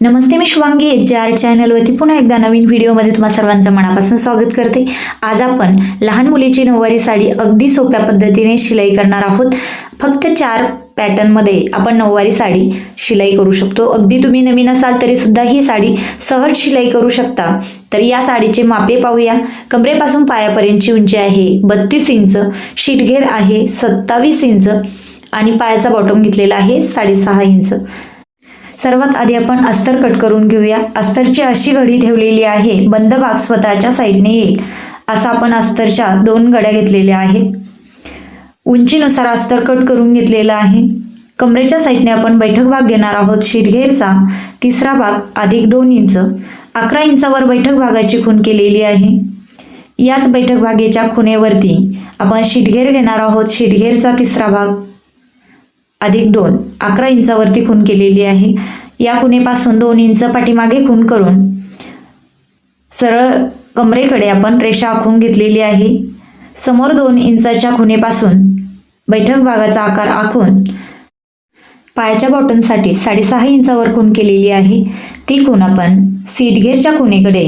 नमस्ते मी Shubhangi H J R चॅनलवरती पुन्हा एकदा नवीन व्हिडिओमध्ये तुम्हा सर्वांचं मनापासून स्वागत करते. आज आपण लहान मुलीची नऊवारी साडी अगदी सोप्या पद्धतीने शिलाई करणार आहोत. फक्त चार पॅटर्नमध्ये आपण नऊवारी साडी शिलाई करू शकतो. अगदी तुम्ही नवीन असाल तरीसुद्धा ही साडी सहज शिलाई करू शकता. तर या साडीचे मापे पाहूया. कमरेपासून पायापर्यंतची उंची आहे बत्तीस इंच शीटघेर आहे सत्तावीस इंच आणि पायाचा बॉटम घेतलेला आहे साडेसहा इंच. सर्वात आधी आपण अस्तर कट करून घेऊया. अस्तरची अशी घडी ठेवलेली आहे बंद भाग स्वतःच्या साईडने येईल. असा आपण अस्तरच्या दोन गड्या घेतलेल्या आहेत. उंचीनुसार अस्तर कट करून घेतलेला आहे. कमरेच्या साईडने आपण बैठक भाग घेणार आहोत. शिरघेरचा तिसरा भाग अधिक दोन इंच. अकरा इंचावर बैठक भागाची खून केलेली आहे. याच बैठक भागेच्या खुणेवरती आपण शीटघेर घेणार आहोत. शिटघेरचा तिसरा भाग अधिक दोन. अकरा इंचावरती खून केलेली आहे. या खुनेपासून दोन इंच पाठीमागे खून करून सरळ कमरेकडे आपण रेषा आखून घेतलेली आहे. समोर दोन इंचाच्या खुणेपासून बैठक भागाचा आकार आखून पायाच्या बॉटनसाठी साडेसहा इंचावर खून केलेली आहे. ती खून आपण सीटघेरच्या खुनेकडे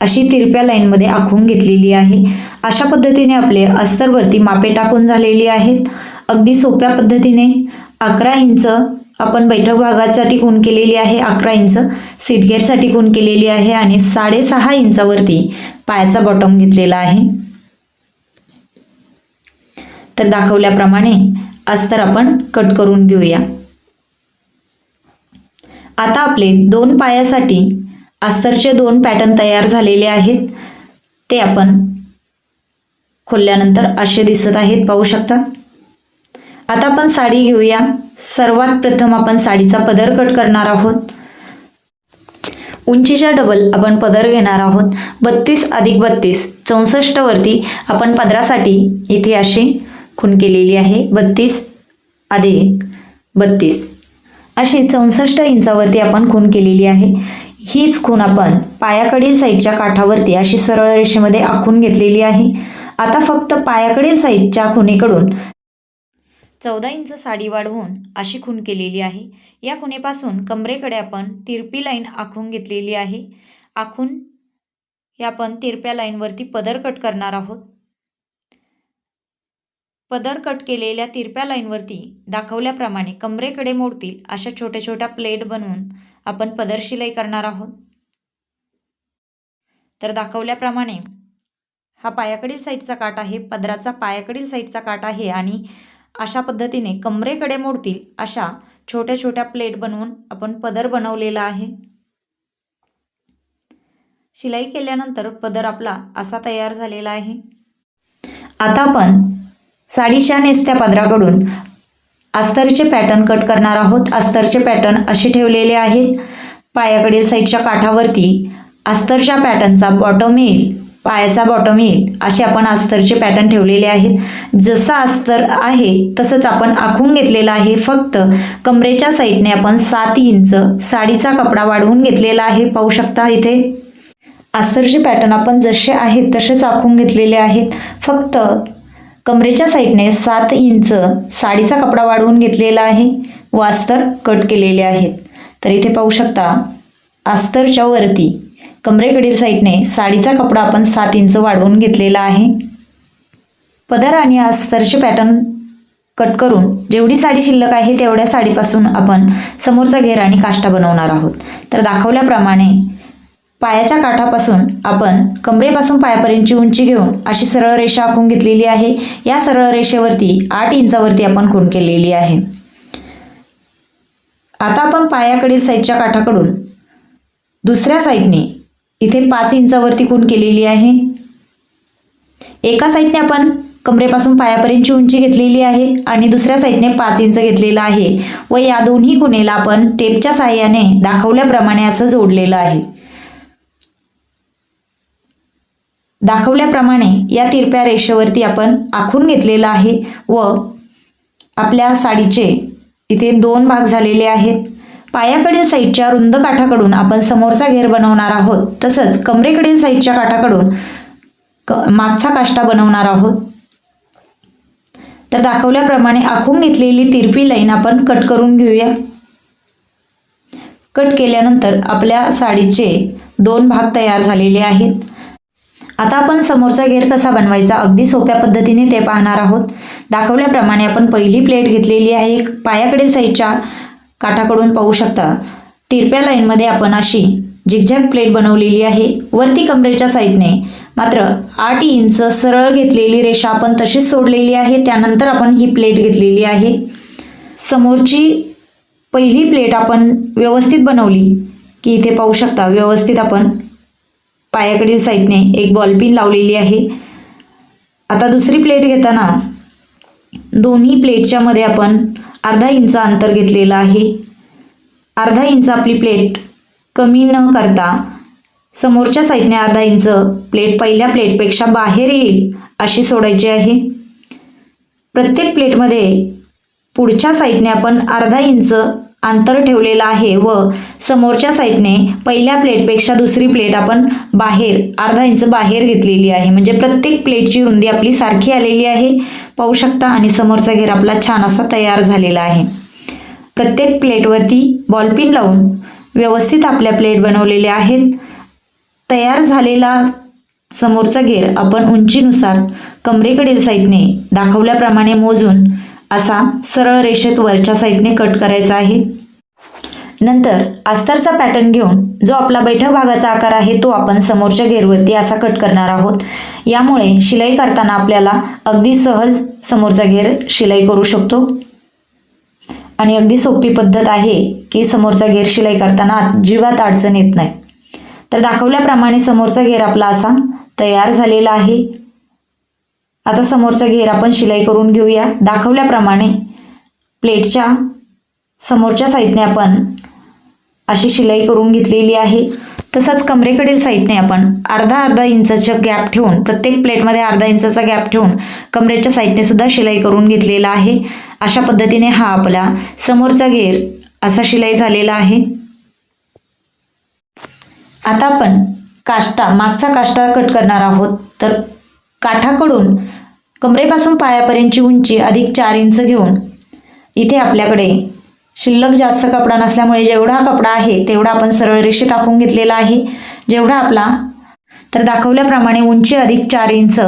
अशी तिरप्या लाईनमध्ये आखून घेतलेली आहे. अशा पद्धतीने आपले अस्तरवरती मापे टाकून झालेली आहेत. अगदी सोप्या पद्धतीने अकरा इंच आपण बैठक भागासाठी खूण केलेली आहे. अकरा इंच सीटगेअरसाठी खूण केलेली आहे आणि साडेसहा इंचावरती पायाचा बॉटम घेतलेला आहे. तर दाखवल्याप्रमाणे अस्तर आपण कट करून घेऊया. आता आपले दोन पायासाठी अस्तरचे दोन पॅटर्न तयार झालेले आहेत. ते आपण खोलल्यानंतर असे दिसत आहेत. पाहू शकता. आता आपण साडी घेऊया. सर्वात प्रथम आपण साडीचा पदर कट करणार आहोत. उंचीच्या डबल आपण पदर घेणार आहोत. बत्तीस अधिक बत्तीस चौसष्टवरती आपण पदरासाठी इथे अशी खून केलेली आहे. बत्तीस अधिक बत्तीस. अशी चौसष्ट इंचावरती आपण खून केलेली आहे. हीच खून आपण पायाकडील साईडच्या काठावरती अशी सरळ रेषेमध्ये आखून घेतलेली आहे. आता फक्त पायाकडील साईडच्या खुणेकडून चौदा इंच साडी वाढवून अशी खून केलेली आहे. या खुणेपासून कमरेकडे आपण तिरपी लाईन आखून घेतलेली आहे. आखून हे आपण तिरप्या लाईनवरती पदर कट करणार आहोत. पदर कट केलेल्या तिरप्या लाईनवरती दाखवल्याप्रमाणे कमरेकडे मोडतील अशा छोट्या छोट्या प्लेट बनवून आपण पदर शिलाई करणार आहोत. तर दाखवल्याप्रमाणे हा पायाकडील साईडचा काट आहे. पदराचा पायाकडील साईडचा काट आहे आणि अशा पद्धतीने कमरेकडे मोडतील अशा छोट्या छोट्या प्लेट बनवून आपण पदर बनवलेला आहे. शिलाई केल्यानंतर पदर आपला असा तयार झालेला आहे. आता आपण साडीच्या नेसत्या पदराकडून अस्तरचे पॅटर्न कट करणार आहोत. अस्तरचे पॅटर्न असे ठेवलेले आहेत. पायाकडील साईडच्या काठावरती अस्तरच्या पॅटर्नचा बॉटम येईल. पायाचा बॉटम येईल. असे आपण अस्तरचे पॅटर्न ठेवलेले आहेत. जसा अस्तर आहे तसंच आपण आखून घेतलेला आहे. फक्त कमरेच्या साईडने आपण सात इंच साडीचा कपडा वाढवून घेतलेला आहे. पाहू शकता इथे. अस्तरचे पॅटर्न आपण जसे आहेत तसेच आखून घेतलेले आहेत. फक्त कमरेच्या साईडने सात इंच साडीचा कपडा वाढवून घेतलेला आहे व अस्तर कट केलेले आहेत. तर इथे पाहू शकता अस्तरच्या वरती कमरेकडील साईडने साडीचा कपडा आपण सात इंच वाढवून घेतलेला आहे. पदर आणि अस्तरचे पॅटर्न कट करून जेवढी साडी शिल्लक आहे तेवढ्या साडीपासून आपण समोरचा घेर आणि काष्टा बनवणार आहोत. तर दाखवल्याप्रमाणे पायाच्या काठापासून आपण कमरेपासून पायापर्यंतची उंची घेऊन अशी सरळ रेषा आखून घेतलेली आहे. या सरळ रेषेवरती आठ इंचावरती आपण खूण केलेली आहे. आता आपण पायाकडील साईडच्या काठाकडून दुसऱ्या साईडने इथे पाच इंचावरती खूण केलेली आहे. एका साईडने आपण कमरेपासून पायापर्यंतची उंची घेतलेली आहे आणि दुसऱ्या साईडने पाच इंच घेतलेला आहे व या दोन्ही खुणेला आपण टेपच्या साहाय्याने दाखवल्याप्रमाणे असं जोडलेलं आहे. दाखवल्याप्रमाणे या तिरप्या रेषेवरती आपण आखून घेतलेलं आहे व आपल्या साडीचे इथे दोन भाग झालेले आहेत. पायाकडील साईडच्या रुंद काठाकडून आपण समोरचा घेर बनवणार आहोत. तसंच कमरेकडील साईडच्या काठाकडून क मागचा काष्टा बनवणार आहोत. तर दाखवल्याप्रमाणे आखून घेतलेली तिरपी लाईन आपण कट करून घेऊया. कट केल्यानंतर आपल्या साडीचे दोन भाग तयार झालेले आहेत. आता आपण समोरचा घेर कसा बनवायचा अगदी सोप्या पद्धतीने ते पाहणार आहोत. दाखवल्याप्रमाणे आपण पहिली प्लेट घेतलेली आहे. पायाकडील साईडच्या काठाकडून पाहू शकता. तिरप्या लाईनमध्ये आपण अशी झिगझॅग प्लेट बनवलेली आहे. वरती कमरेच्या साईडने मात्र आठ इंच सरळ घेतलेली रेषा आपण तशीच सोडलेली आहे. त्यानंतर आपण ही प्लेट घेतलेली आहे. समोरची पहिली प्लेट आपण व्यवस्थित बनवली की इथे पाहू शकता. व्यवस्थित आपण पायाकडील साईडने एक बॉलपिन लावलेली आहे. आता दुसरी प्लेट घेताना दोन्ही प्लेटच्यामध्ये आपण अर्धा इंच अंतर घेतलेलं आहे. अर्धा इंच आपली प्लेट कमी न करता समोरच्या साईडने अर्धा इंच प्लेट पहिल्या प्लेटपेक्षा बाहेर येईल अशी सोडायची आहे. प्रत्येक प्लेटमध्ये पुढच्या साईडने आपण अर्धा इंच अंतर ठेवलेलं आहे व समोरच्या साईडने पहिल्या प्लेटपेक्षा दुसरी प्लेट आपण बाहेर अर्धा इंच बाहेर घेतलेली आहे. म्हणजे प्रत्येक प्लेटची रुंदी आपली सारखी आलेली आहे. पाहू शकता आणि समोरचा घेर आपला छान असा तयार झालेला आहे. प्रत्येक प्लेटवरती बॉलपिन लावून व्यवस्थित आपल्या प्लेट बनवलेल्या आहेत. तयार झालेला समोरचा घेर आपण उंचीनुसार कमरेकडील साईडने दाखवल्याप्रमाणे मोजून असा सरळ रेषेत वरच्या साईडने कट करायचा आहे. नंतर अस्तरचा पॅटर्न घेऊन जो आपला बैठक भागाचा आकार आहे तो आपण समोरच्या घेरवरती असा कट करणार आहोत. यामुळे शिलाई करताना आपल्याला अगदी सहज समोरचा घेर शिलाई करू शकतो. आणि अगदी सोपी पद्धत आहे की समोरचा घेर शिलाई करताना अजिबात अडचण येत नाही. तर दाखवल्याप्रमाणे समोरचा घेर आपला असा तयार झालेला आहे. आता समोरचा घेर आपण शिलाई करून घेऊया. दाखवल्याप्रमाणे प्लेटच्या समोरच्या साईडने आपण अशी शिलाई करून घेतलेली आहे. तसंच कमरेकडील साईडने आपण अर्धा अर्धा इंचाचा गॅप ठेवून प्रत्येक प्लेटमध्ये अर्धा इंचाचा गॅप ठेवून कमरेच्या साईडने सुद्धा शिलाई करून घेतलेला आहे. अशा पद्धतीने हा आपला समोरचा घेर असा शिलाई झालेला आहे. आता आपण काष्टा मागचा काष्टा कट करणार आहोत. तर काठाकडून कमरेपासून पायापर्यंतची उंची अधिक चार इंच घेऊन इथे आपल्याकडे शिल्लक जास्त कपडा नसल्यामुळे जेवढा कपडा आहे तेवढा आपण सरळ रेषेत आखून घेतलेला आहे. जेवढा आपला तर दाखवल्याप्रमाणे उंची अधिक चार इंच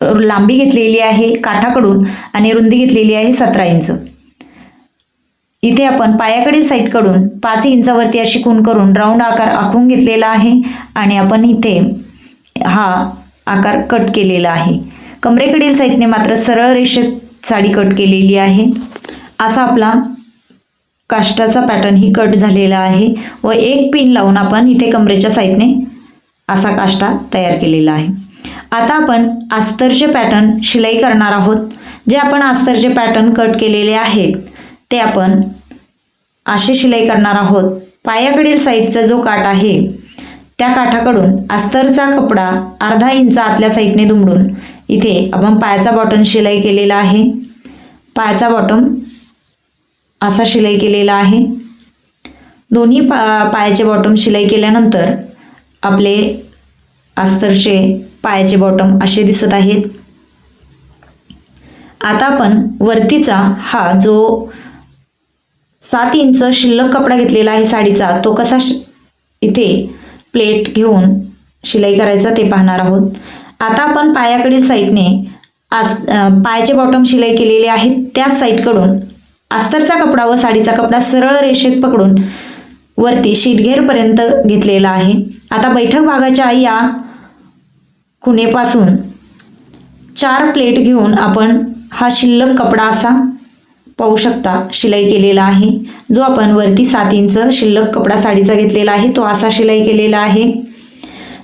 लांबी घेतलेली आहे काठाकडून आणि रुंदी घेतलेली आहे सतरा इंच. इथे आपण पायाकडील साईडकडून पाच इंचावरती अशी खून करून राऊंड आकार आखून घेतलेला आहे आणि आपण इथे हा आकार कट केलेला आहे. कमरेकडील साईडने मात्र सरळ रेषेत साडी कट केलेली आहे. असा आपला काष्टाचा पॅटर्न ही कट झालेला आहे व एक पिन लावून आपण इथे कमरेच्या साईडने असा काष्टा तयार केलेला आहे. आता आपण अस्तरचे पॅटर्न शिलाई करणार आहोत. जे आपण अस्तरचे पॅटर्न कट केलेले आहेत ते आपण अशी शिलाई करणार आहोत. पायाकडील साईडचा जो काठ आहे त्या काठाकडून अस्तरचा कपडा अर्धा इंच आतल्या साईडने दुमडून इथे आपण पायाचा बॉटम शिलाई केलेला आहे. पायाचा बॉटम असा शिलाई केलेला आहे. दोन्ही पा पायाचे बॉटम शिलाई केल्यानंतर आपले अस्तरचे पायाचे बॉटम असे दिसत आहेत. आता आपण वरतीचा हा जो सात इंच शिल्लक कपडा घेतलेला आहे साडीचा तो कसा इथे प्लेट घेऊन शिलाई करायचा ते पाहणार आहोत. आता आपण पायाकडील साईडने आस पायाचे बॉटम शिलाई केलेले आहेत. त्याच साईडकडून अस्तरचा कपडा व साडीचा कपडा सरळ रेषेत पकडून वरती शीटघेरपर्यंत घेतलेला आहे. आता बैठक भागाच्या या खुणेपासून चार प्लेट घेऊन आपण हा शिल्लक कपडा असा पाहू शकता शिलाई केलेला आहे. जो आपण वरती सात इंच शिल्लक कपडा साडीचा घेतलेला आहे तो असा शिलाई केलेला आहे.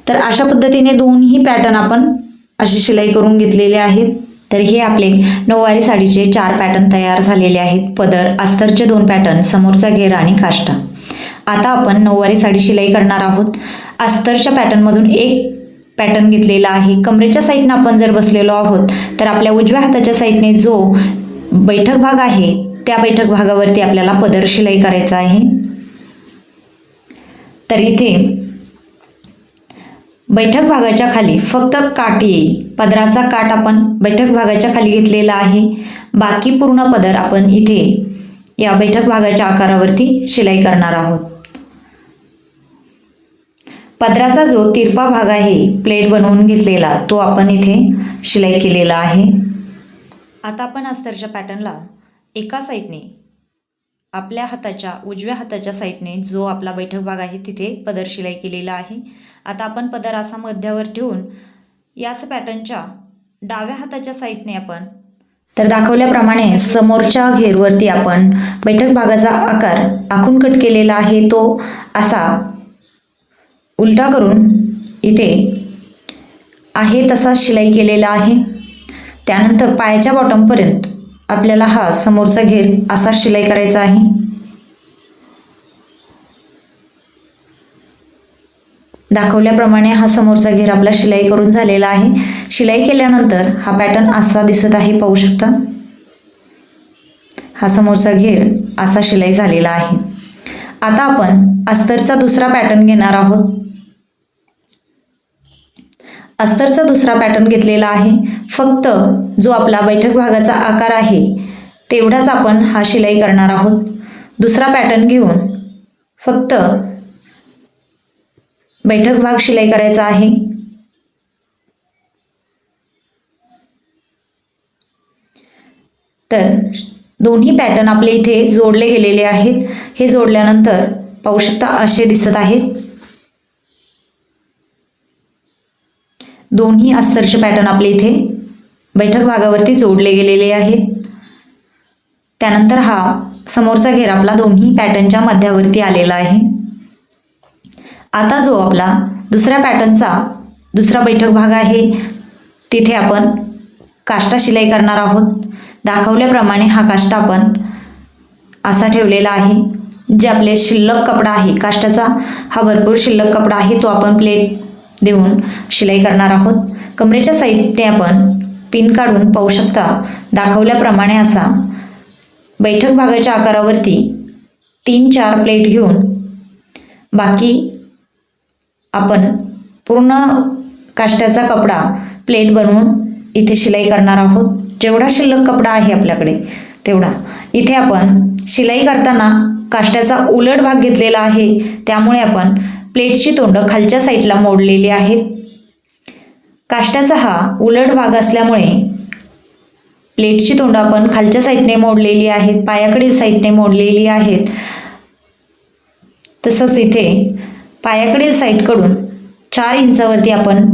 तर अशा पद्धतीने दोन्ही पॅटर्न आपण अशी शिलाई करून घेतलेले आहेत. तर हे आपले नऊवारी साडीचे चार पॅटर्न तयार झालेले आहेत. पदर अस्तरचे दोन पॅटर्न समोरचा घेरा आणि काष्टा. आता आपण नऊवारी साडी शिलाई करणार आहोत. अस्तरच्या पॅटर्नमधून एक पॅटर्न घेतलेला आहे. कमरेच्या साईडनं आपण जर बसलेलो आहोत तर आपल्या उजव्या हाताच्या साईडने जो बैठक भाग आहे. त्या बैठक भागावरती आपल्याला पदर शिलाई करायचा आहे. तर इथे बैठक भागाच्या खाली फक्त काठ येईल. पदराचा काठ आपण बैठक भागाच्या खाली घेतलेला आहे. बाकी पूर्ण पदर आपण इथे या बैठक भागाच्या आकारावरती शिलाई करणार आहोत. पदराचा जो तिरपा भाग आहे प्लेट बनवून घेतलेला तो आपण इथे शिलाई केलेला आहे. आता आपण अस्तरच्या पॅटर्नला एका साईडने आपल्या हाताच्या उजव्या हाताच्या साईडने जो आपला बैठक भाग आहे तिथे पदर शिलाई केलेला आहे. आता आपण पदर असा मध्यावर ठेवून याच पॅटर्नच्या डाव्या हाताच्या साईडने आपण तर दाखवल्याप्रमाणे समोरच्या घेरवरती आपण बैठक भागाचा आकार आखून कट केलेला आहे तो असा उलटा करून इथे आहे तसा शिलाई केलेला आहे. त्यानंतर पायाच्या बॉटमपर्यंत आपल्याला हा समोरचा घेर असा शिलाई करायचा आहे. दाखवल्याप्रमाणे हा समोरचा घेर आपला शिलाई करून झालेला आहे. शिलाई केल्यानंतर हा पॅटर्न असा दिसत आहे पाहू शकता. हा समोरचा घेर असा शिलाई झालेला आहे. आता आपण अस्तरचा दुसरा पॅटर्न घेणार आहोत. अस्तरचा दुसरा पॅटर्न घेतलेला आहे. फक्त जो आपला बैठक भागाचा आकार आहे तेवढाच आपण हा शिलाई करणार आहोत. दुसरा पॅटर्न घेऊन फक्त बैठक भाग शिलाई करायचा आहे. तर दोन्ही पॅटर्न आपले इथे जोडले गेलेले आहेत. हे जोडल्यानंतर पाहू शकता असे दिसत आहेत. दोन्ही अस्तरचे पॅटर्न आपले इथे बैठक भागावरती जोडले गेलेले आहेत. त्यानंतर हा समोरचा घेर आपला दोन्ही पॅटर्नच्या मध्यावरती आलेला आहे. आता जो आपला दुसऱ्या पॅटर्नचा दुसरा बैठक भाग आहे तिथे आपण काष्टा शिलाई करणार आहोत. दाखवल्याप्रमाणे हा काष्टा आपण असा ठेवलेला आहे. जे आपले शिल्लक कपडा आहे काष्टाचा हा भरपूर शिल्लक कपडा आहे तो आपण प्लेट देऊन शिलाई करणार आहोत. कमरेच्या साईडने आपण पिन काढून पाहू शकता दाखवल्याप्रमाणे असा बैठक भागाच्या आकारावरती तीन चार प्लेट घेऊन बाकी आपण पूर्ण काष्ट्याचा कपडा प्लेट बनवून इथे शिलाई करणार आहोत. जेवढा शिल्लक कपडा आहे आपल्याकडे तेवढा. इथे आपण शिलाई करताना काष्ट्याचा उलट भाग घेतलेला आहे त्यामुळे आपण प्लेटची तोंड खालच्या साईडला मोडलेली आहेत. काष्टाचा हा उलट भाग असल्यामुळे प्लेटची तोंड आपण खालच्या साईडने मोडलेली आहेत पायाकडील साईडने मोडलेली आहेत. तसंच इथे पायाकडील साईडकडून चार इंचावरती आपण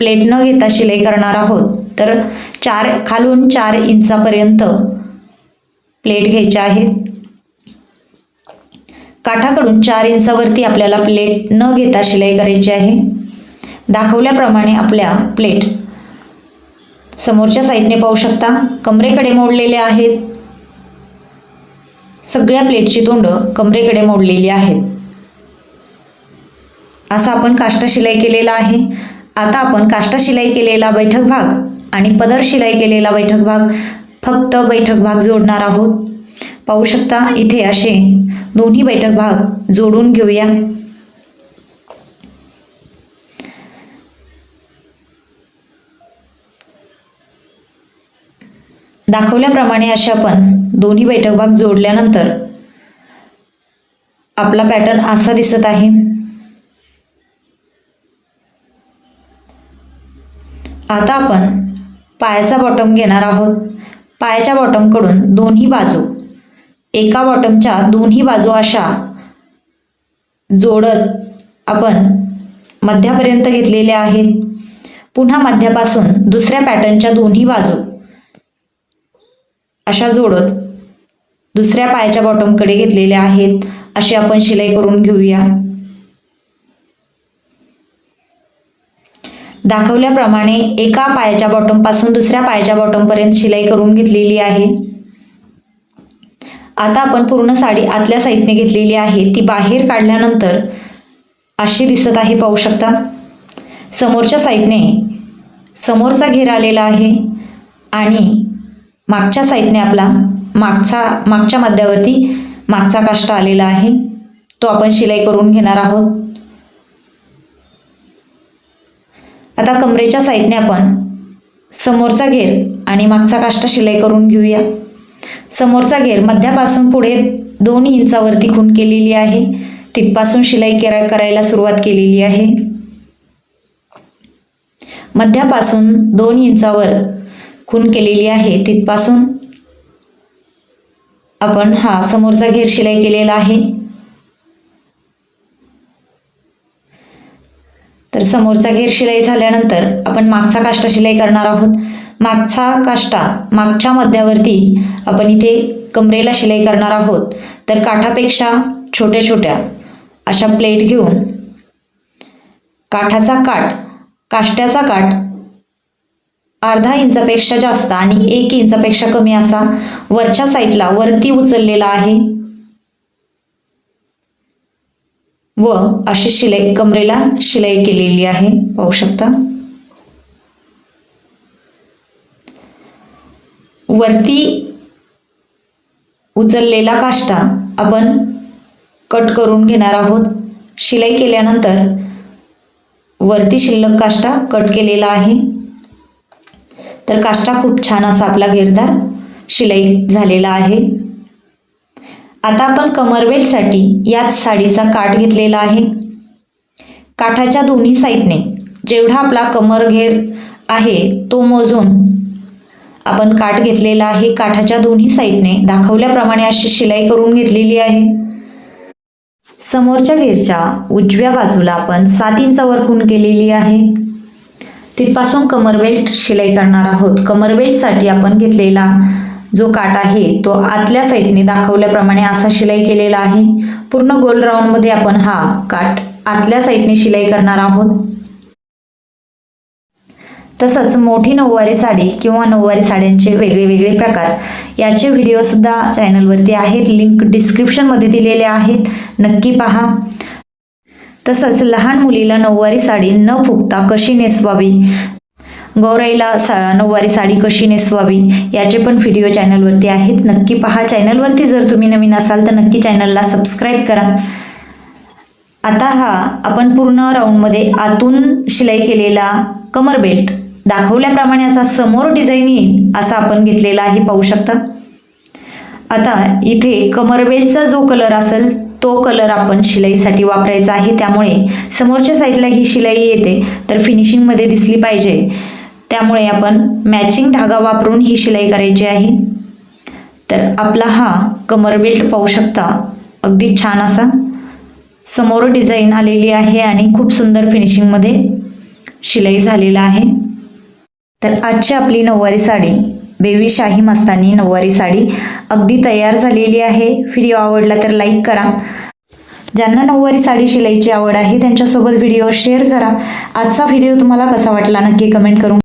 प्लेट न घेता शिलाई करणार आहोत. तर चार खालून चार इंचापर्यंत प्लेट घ्यायच्या आहेत काठाकडून चार इंचावरती आपल्याला प्लेट न घेता शिलाई करायची आहे. दाखवल्याप्रमाणे आपल्या प्लेट समोरच्या साईडने पाहू शकता. कमरेकडे मोडलेले आहेत. सगळ्या प्लेटची तोंड कमरेकडे मोडलेली आहेत. असा आपण काष्टा शिलाई केलेला आहे. आता आपण काष्टा शिलाई केलेला बैठक भाग आणि पदर शिलाई केलेला बैठक भाग फक्त बैठक भाग जोडणार आहोत. पाहू शकता इथे असे दोन्ही बैठक भाग जोडून घेऊया. दाखवल्याप्रमाणे असे आपण दोन्ही बैठक भाग जोडल्यानंतर आपला पॅटर्न असा दिसत आहे. आता आपण पायाचा बॉटम घेणार आहोत. पायाच्या बॉटमकडून दोन्ही बाजू एका बॉटमच्या दोन्ही बाजू अशा जोडत आपण मध्यापर्यंत घेतलेल्या आहेत. पुन्हा मध्यापासून दुसऱ्या पॅटर्नच्या दोन्ही बाजू अशा जोडत दुसऱ्या पायाच्या बॉटमकडे घेतलेल्या आहेत. अशी आपण शिलाई करून घेऊया. दाखवल्याप्रमाणे एका पायाच्या बॉटमपासून दुसऱ्या पायाच्या बॉटमपर्यंत शिलाई करून घेतलेली आहे. आता आपण पूर्ण साडी आतल्या साईडने घेतलेली आहे. ती बाहेर काढल्यानंतर अशी दिसत आहे पाहू शकता. समोरच्या साईडने समोरचा घेर आलेला आहे आणि मागच्या साईडने आपला मागचा मागच्या मध्यावरती मागचा काष्ट आलेला आहे. तो आपण शिलाई करून घेणार आहोत. आता कमरेच्या साईडने आपण समोरचा घेर आणि मागचा काष्टा शिलाई करून घेऊया. समोरचा घेर मध्यापासून पुढे दोन इंचावरती खून केलेली आहे. तिथपासून शिलाई करा करायला सुरुवात केलेली आहे. मध्यापासून दोन इंचावर खून केलेली आहे. तिथपासून आपण हा समोरचा घेर शिलाई केलेला आहे. तर समोरचा घेर शिलाई झाल्यानंतर आपण मागचा काष्टा शिलाई करणार आहोत. मागचा काष्टा मागच्या मध्यावरती आपण इथे कमरेला शिलाई करणार आहोत. तर काठापेक्षा छोट्या छोट्या अशा प्लेट घेऊन काठाचा काठ काष्ट्याचा काठ अर्धा इंचापेक्षा जास्त आणि एक इंचापेक्षा कमी असा वरच्या साईडला वरती उचललेला आहे. व अशी शिलाई कमरेला शिलाई केलेली आहे. पाहू शकता? वरती उचललेला काष्टा आपण कट करून घेणार आहोत. शिलाई केल्यानंतर वरती शिल्लक काष्टा कट केलेला आहे. तर काष्टा खूप छान असा आपला घेरदार शिलाई झालेला आहे. आता आपण कमरवेलसाठी याच साडीचा काठ घेतलेला आहे. काठाच्या दोन्ही साईडने जेवढा आपला कमर घेर आहे तो मोजून आपण काठ घेतलेला आहे. काठाच्या दोन्ही साईडने दाखवल्याप्रमाणे अशी शिलाई करून घेतलेली आहे. समोरच्या घेरच्या उजव्या बाजूला आपण सात इंचावर खून केलेली आहे. तिथपासून कमरबेल्ट शिलाई करणार आहोत. कमरबेल्टसाठी आपण घेतलेला जो काट आहे तो आतल्या साईडने दाखवल्याप्रमाणे असा शिलाई केलेला आहे. पूर्ण गोल राऊंडमध्ये आपण हा काट आतल्या साईडने शिलाई करणार आहोत. तसंच मोठी नऊवारी साडी किंवा नऊवारी साड्यांचे वेगळे वेगळे प्रकार याचे व्हिडिओसुद्धा चॅनलवरती आहेत. लिंक डिस्क्रिप्शनमध्ये दिलेले आहेत. नक्की पहा. तसंच लहान मुलीला नऊवारी साडी न फुगता कशी नेसवावी? गौराईला सा नऊवारी साडी कशी नेसवावी? याचे पण व्हिडिओ चॅनलवरती आहेत. नक्की पहा. चॅनलवरती जर तुम्ही नवीन असाल तर नक्की चॅनलला सबस्क्राईब करा. आता हा आपण पूर्ण राऊंडमध्ये आतून शिलाई केलेला कमर बेल्ट दाखवल्याप्रमाणे असा समोर डिझाईन येईल असा आपण घेतलेला आहे पाहू शकता. आता इथे कमर बेल्टचा जो कलर असेल तो कलर आपण शिलाईसाठी वापरायचा आहे. त्यामुळे समोरच्या साईडला ही शिलाई येते. तर फिनिशिंगमध्ये दिसली पाहिजे. त्यामुळे आपण मॅचिंग धागा वापरून ही शिलाई करायची आहे. तर आपला हा कमर बेल्ट पाहू शकता. अगदी छान असा. समोर डिझाईन आलेली आहे आणि खूप सुंदर फिनिशिंगमध्ये शिलाई झालेला आहे. तर आजची आपली नऊवारी साडी बेबी शाही मस्तानी नऊवारी साडी अगदी तयार झालेली आहे. व्हिडिओ आवडला तर लाईक करा. ज्यांना नऊवारी साडी शिलाईची आवड आहे त्यांच्यासोबत व्हिडिओ शेअर करा. आजचा व्हिडिओ तुम्हाला कसा वाटला नक्की कमेंट करून